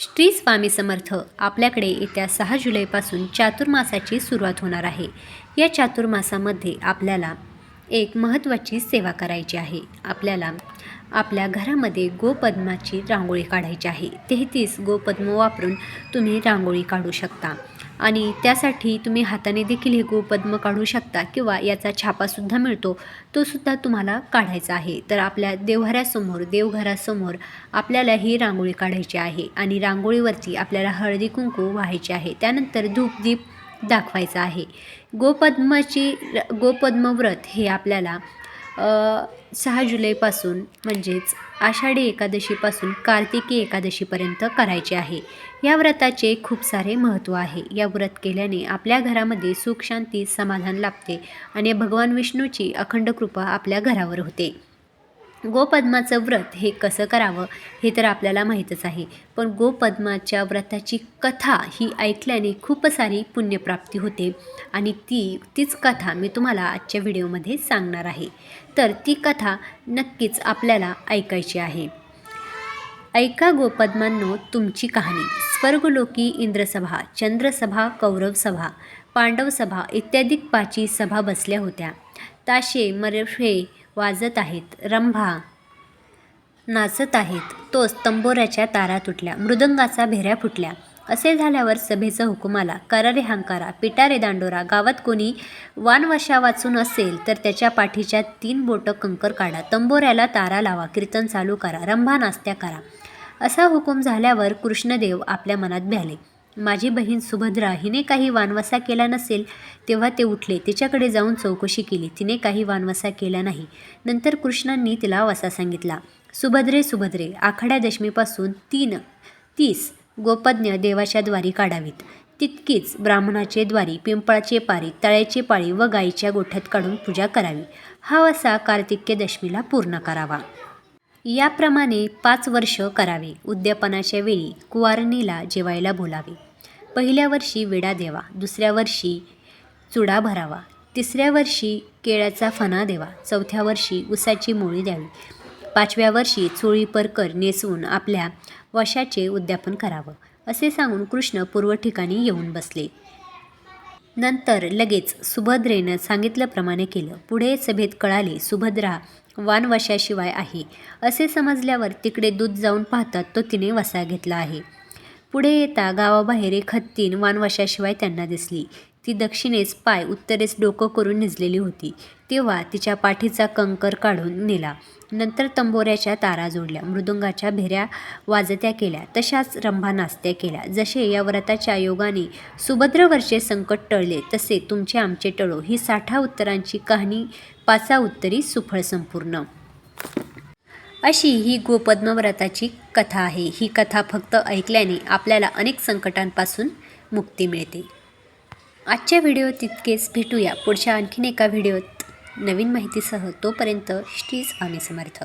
श्री स्वामी समर्थ आपल्याकडे येत्या सहा जुलैपासून चातुर्मासाची सुरुवात होणार आहे. या चातुर्मासामध्ये आपल्याला एक महत्त्वाची सेवा करायची आहे. आपल्याला आपल्या घरामध्ये गोपद्माची रांगोळी काढायची आहे. तेहतीस गोपद्म वापरून तुम्ही रांगोळी काढू शकता. आणि त्यासाठी तुम्ही हाताने देखील हे गोपद्म काढू शकता किंवा याचा छापासुद्धा मिळतो. तो सुद्धा तुम्हाला काढायचा आहे. तर आपल्या देवघरासमोर देवघरासमोर आपल्याला ही रांगोळी काढायची आहे आणि रांगोळीवरती आपल्याला हळदी कुंकू व्हायचे आहे. त्यानंतर धूप दीप दाखवायचा आहे. गोपद्माची गोपद्मव्रत गोपद्म व्रत हे आपल्याला सहा जुलैपासून म्हणजेच आषाढी एकादशीपासून कार्तिकी एकादशीपर्यंत करायचे आहे. या व्रताचे खूप सारे महत्त्व आहे. या व्रत केल्याने आपल्या घरामध्ये सुख शांती समाधान लाभते आणि भगवान विष्णूची अखंड कृपा आपल्या घरावर होते. गोपद्माचं व्रत हे कसं करावं हे तर आपल्याला माहीतच आहे. पण गोपद्माच्या व्रताची कथा ही ऐकल्याने खूप सारी पुण्यप्राप्ती होते आणि ती तीच कथा मी तुम्हाला आजच्या व्हिडिओमध्ये सांगणार आहे. तर ती कथा नक्कीच आपल्याला ऐकायची आहे. ऐका गोपद्मांनो तुमची कहाणी. स्वर्गलोकी इंद्रसभा चंद्रसभा कौरवसभा पांडवसभा इत्यादी पाची सभा बसल्या होत्या. ताशे मरफे वाजत आहेत. रंभा नाचत आहेत. तोच तंबोऱ्याच्या तारा तुटल्या. मृदंगाचा भेऱ्या फुटल्या. असे झाल्यावर सभेचा हुकूम आला. करा रे हांकारा पिटा रे दांडोरा गावात कोणी वानवशा वाचून असेल तर त्याच्या पाठीच्या तीन बोटं कंकर काढा. तंबोऱ्याला तारा लावा कीर्तन चालू करा रंभा नास्त्या करा. असा हुकूम झाल्यावर कृष्णदेव आपल्या मनात भ्याले. माझी बहीण सुभद्रा हिने काही वानवसा केला नसेल तेव्हा ते उठले. तिच्याकडे जाऊन चौकशी केली. तिने काही वानवसा केला नाही. नंतर कृष्णांनी तिला वसा सांगितला. सुभद्रे सुभद्रे आखाड्या दशमीपासून तीन तीस गोपज्ञ देवाच्या द्वारी काढावीत. तितकीच ब्राह्मणाचे द्वारी पिंपळाचे पारी तळ्याची पाळी व गायीच्या गोठ्यात काढून पूजा करावी. हा वसा कार्तिक्य दशमीला पूर्ण करावा. याप्रमाणे पाच वर्ष करावे. उद्यापनाच्या वेळी कुवारणीला जेवायला बोलावे. पहिल्या वर्षी विडा देवा दुसऱ्या वर्षी चुडा भरावा तिसऱ्या वर्षी केळ्याचा फणा देवा चौथ्या वर्षी उसाची मोळी द्यावी. पाचव्या वर्षी चोळी परकर नेसवून आपल्या वशाचे उद्यापन करावं असे सांगून कृष्ण पूर्व ठिकाणी येऊन बसले. नंतर लगेच सुभद्रेनं सांगितल्याप्रमाणे केलं. पुढे सभेत कळाले सुभद्रा वानवशाशिवाय आहे. असे समजल्यावर तिकडे दूध जाऊन पाहतात तो तिने वसा घेतला आहे. पुढे येता गावाबाहेर एक हत्तीन वानवशाशिवाय त्यांना दिसली. ती दक्षिणेस पाय उत्तरेस डोकं करून निजलेली होती. तेव्हा तिच्या पाठीचा कंकर काढून नेला. नंतर तंबोऱ्याच्या तारा जोडल्या. मृदुंगाच्या भेऱ्या वाजत्या केल्या. तशाच रंभा नाचत्या केल्या. जसे या व्रताच्या योगाने सुभद्रवरचे संकट टळले तसे तुमचे आमचे टळो. ही साठा उत्तरांची कहाणी पाचा उत्तरी सुफळ संपूर्ण. अशी ही गोपद्मव्रताची कथा आहे. ही कथा फक्त ऐकल्याने आपल्याला अनेक संकटांपासून मुक्ती मिळते. आजच्या व्हिडिओ तितकेच. भेटूया पुढच्या आणखीन एका व्हिडिओत. नवीन माहितीसह तोपर्यंत श्री स्वामी समर्थ.